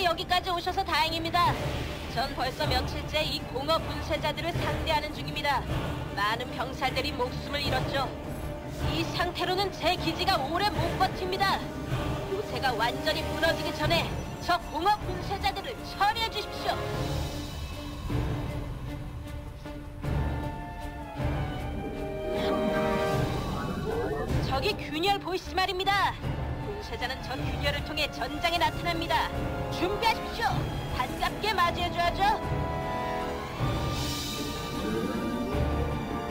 여기까지 오셔서 다행입니다. 전 벌써 며칠째 이 공허 분쇄자들을 상대하는 중입니다. 많은 병사들이 목숨을 잃었죠. 이 상태로는 제 기지가 오래 못 버팁니다. 요새가 완전히 무너지기 전에 저 공허 분쇄자들을 처리해 주십시오. 저기 균열 보이시 말입니다. 분쇄자는 저 균열을 통해 전장에 나타납니다. 준비하십시오. 반갑게 맞이해줘야죠.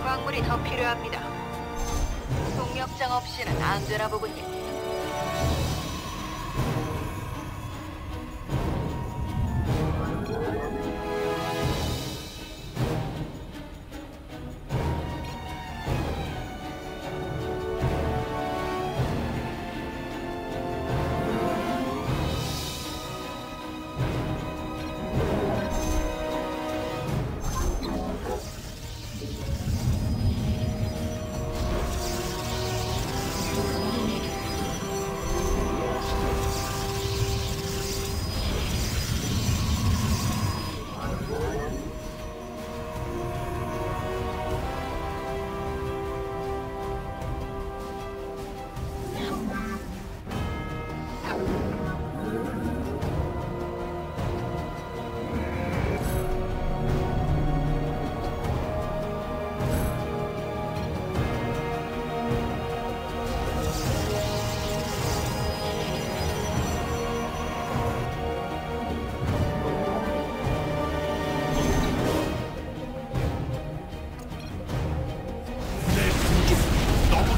광물이 더 필요합니다. 동력장 없이는 안 되나 보군요.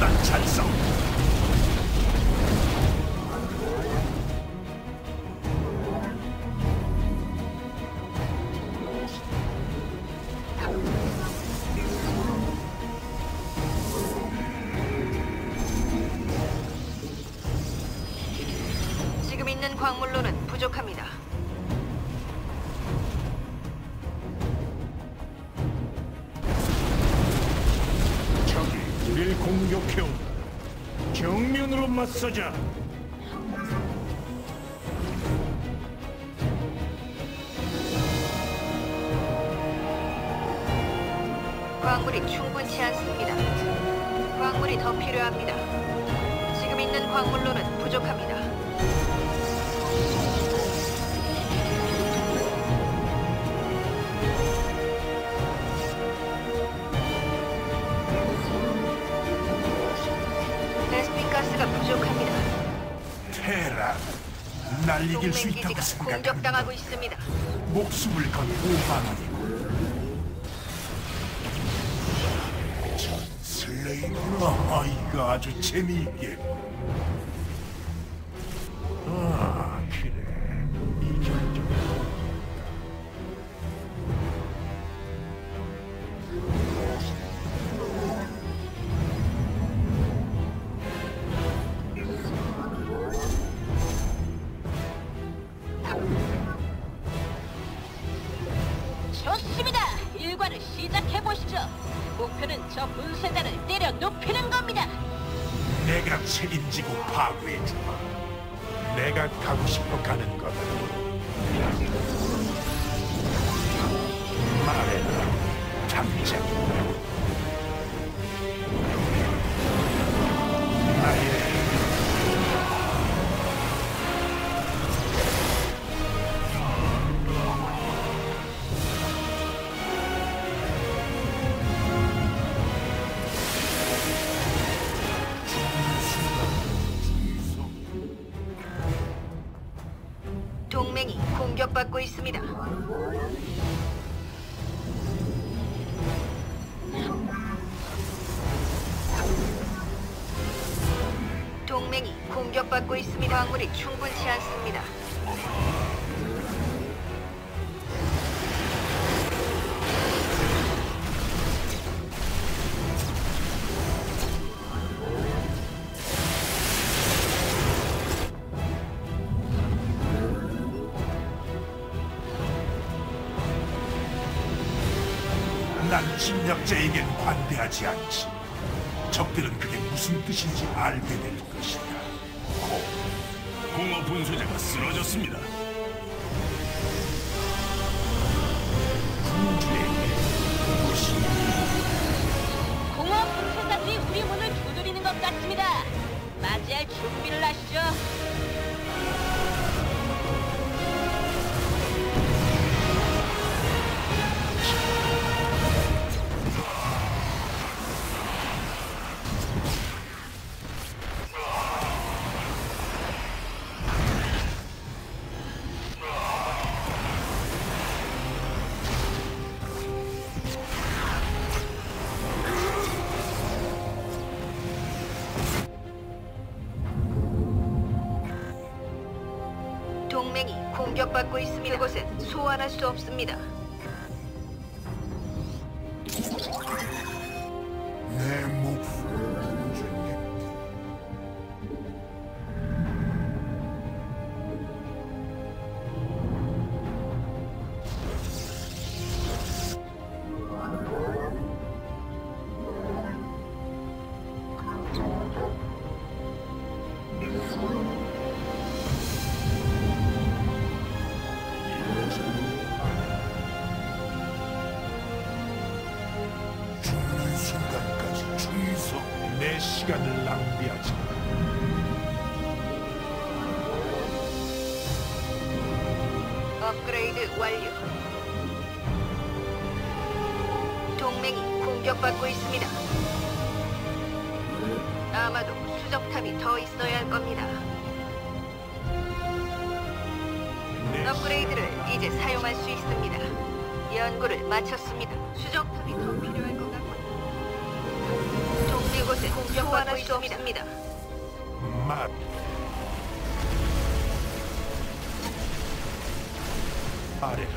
너보다 우리를 공격해온다. 정면으로 맞서자. 광물이 충분치 않습니다. 광물이 더 필요합니다. 지금 있는 광물로는 부족합니다. 날 이길 동맹 수 있다고 기지가 공격당하고 있습니다. 목숨을 건 오방이고. 저 슬레이브나 아이가 아주 재미있게. 공격받고 있습니다. 동맹이 공격받고 있습니다. 광물이 충분치 않습니다. 난 침략자에겐 관대하지 않지. 적들은 그게 무슨 뜻인지 알게 될 것이다. 고. 공허 분수제가 쓰러졌습니다. 군주에게 무엇이 공업 분수자들이 우리 문을 두드리는 것 같습니다. 맞이할 준비를 하시죠. 공격받고 있습니다. 그곳은 소환할 수 없습니다. 시간을 낭비하지 마. 업그레이드 완료. 동맹이 공격받고 있습니다. 아마도 수정탑이 더 있어야 할 겁니다. 내 업그레이드를 이제 사용할 수 있습니다. 연구를 마쳤습니다. 수정탑이 더 필요할 것 같군 요. 동맹 곳에 공격받고 있습니다. 맛 아래라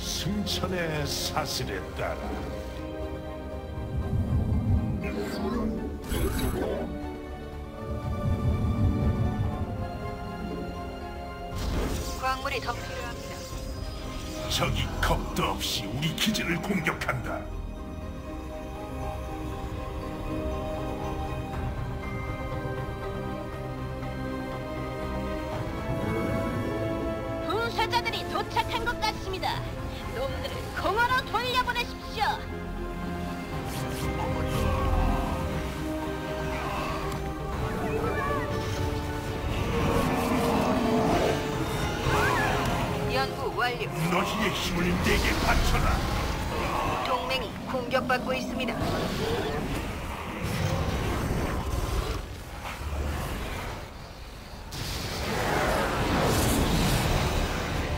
승천의 사슬에 따라 광물이 더 필요합니다. 적이 겁도 없이 우리 기지를 공격한다 연구 완료. 너희의 힘을 내게 바쳐라 동맹이 공격받고 있습니다.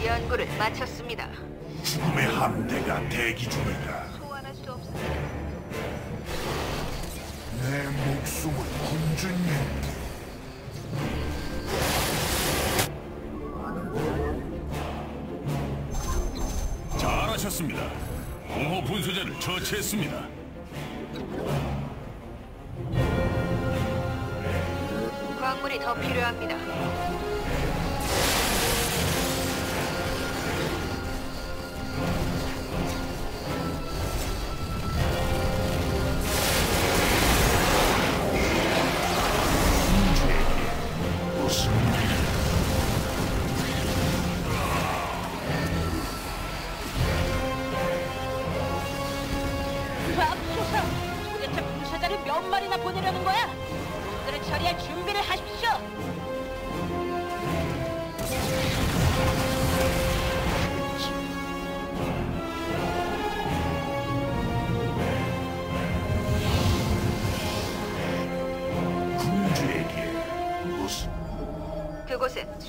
연구를 마쳤습니다. 죽음의 함대가 대기 중이다 소환할 수 없습니다. 내 목숨을 군주님 잘하셨습니다. 공허 분수자를 처치했습니다. 광물이 더 필요합니다.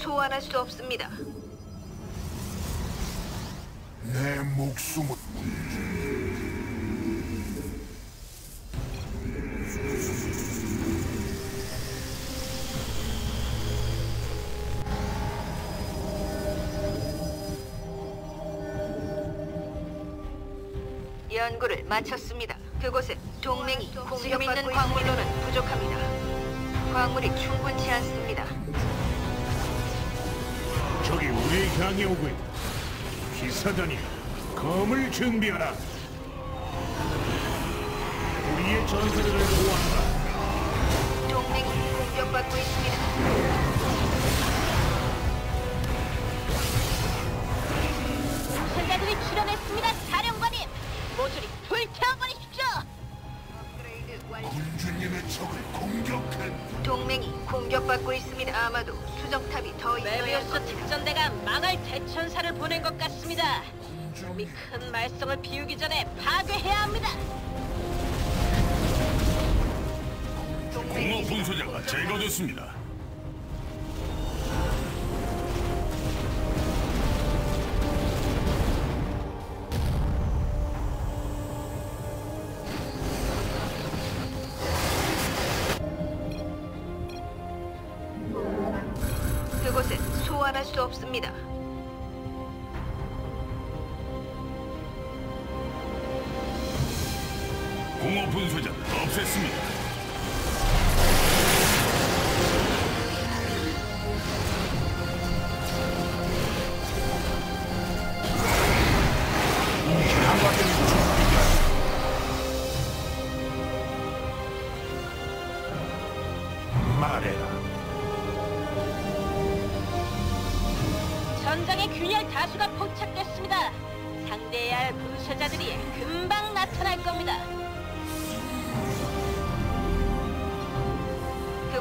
소환할 수 없습니다. 내 목숨을 연구를 마쳤습니다. 그곳에 동맹이 공격 있는 광물로는 부족합니다. 광물이 충분치 않습니다. 적이 우리 향해 오고 있다. 기사단이 검을 준비하라. 우리의 전사들을 보호한다. 동맹이 공격받고 있습니다. 큰 말썽을 피우기 전에 파괴해야 합니다. 공허 분수자가 제거됐습니다.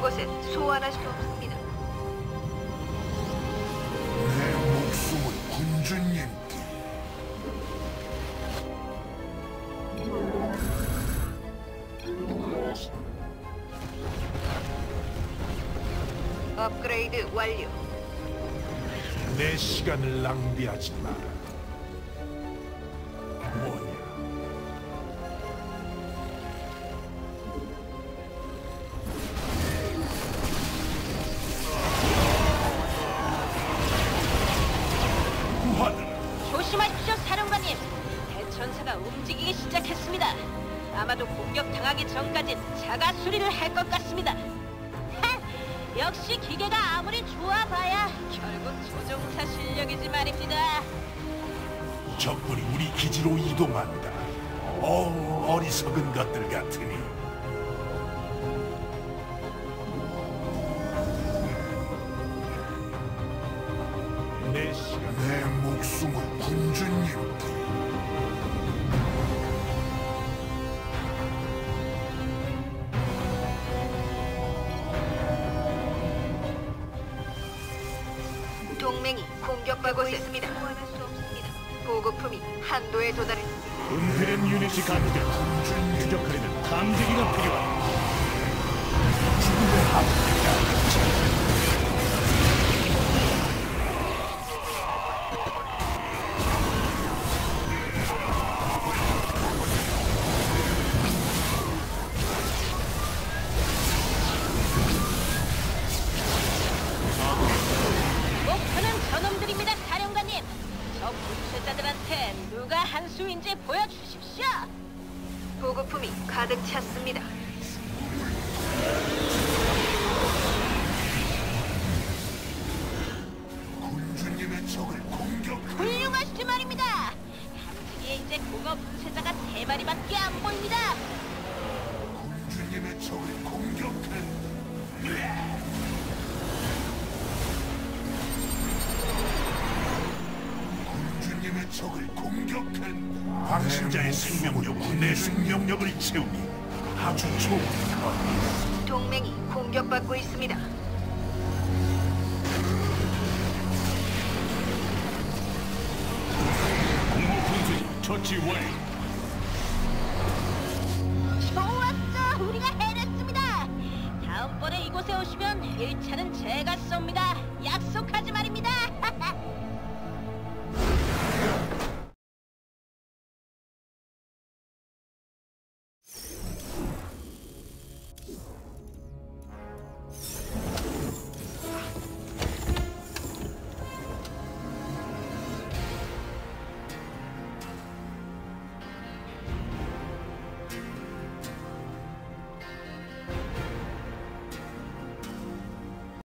그곳엔 소환할 수 없습니다. 내 목숨을 군주님께. 업그레이드 완료. 내 시간을 낭비하지 마라. 한다. 어우, 어리석은 것들 같으니. 내 목숨을 군주님 보급품이 한도에 도달했습니다. 은폐된 유닛이 감지되고 추적하려면 감지기가 필요하다. 목표는 저놈들입니다, 사령관님. 저 분쇄자들한테 누가 한 수인지 보여주십시오. 보급품이 가득 찼습니다. 군주님의 적을 공격. 훌륭하시지 말입니다. 감지기에 이제 공업 분쇄자가 세 마리밖에 안 보입니다. 군주님의 적을 적을 공격한. 당신자의 생명력으로 내 생명력을 채우니 아주 좋은 것. 동맹이 공격받고 있습니다. 공허 분쇄자 처치 완료. 좋았어, 우리가 해냈습니다. 다음번에 이곳에 오시면 1차는 제가 쏩니다.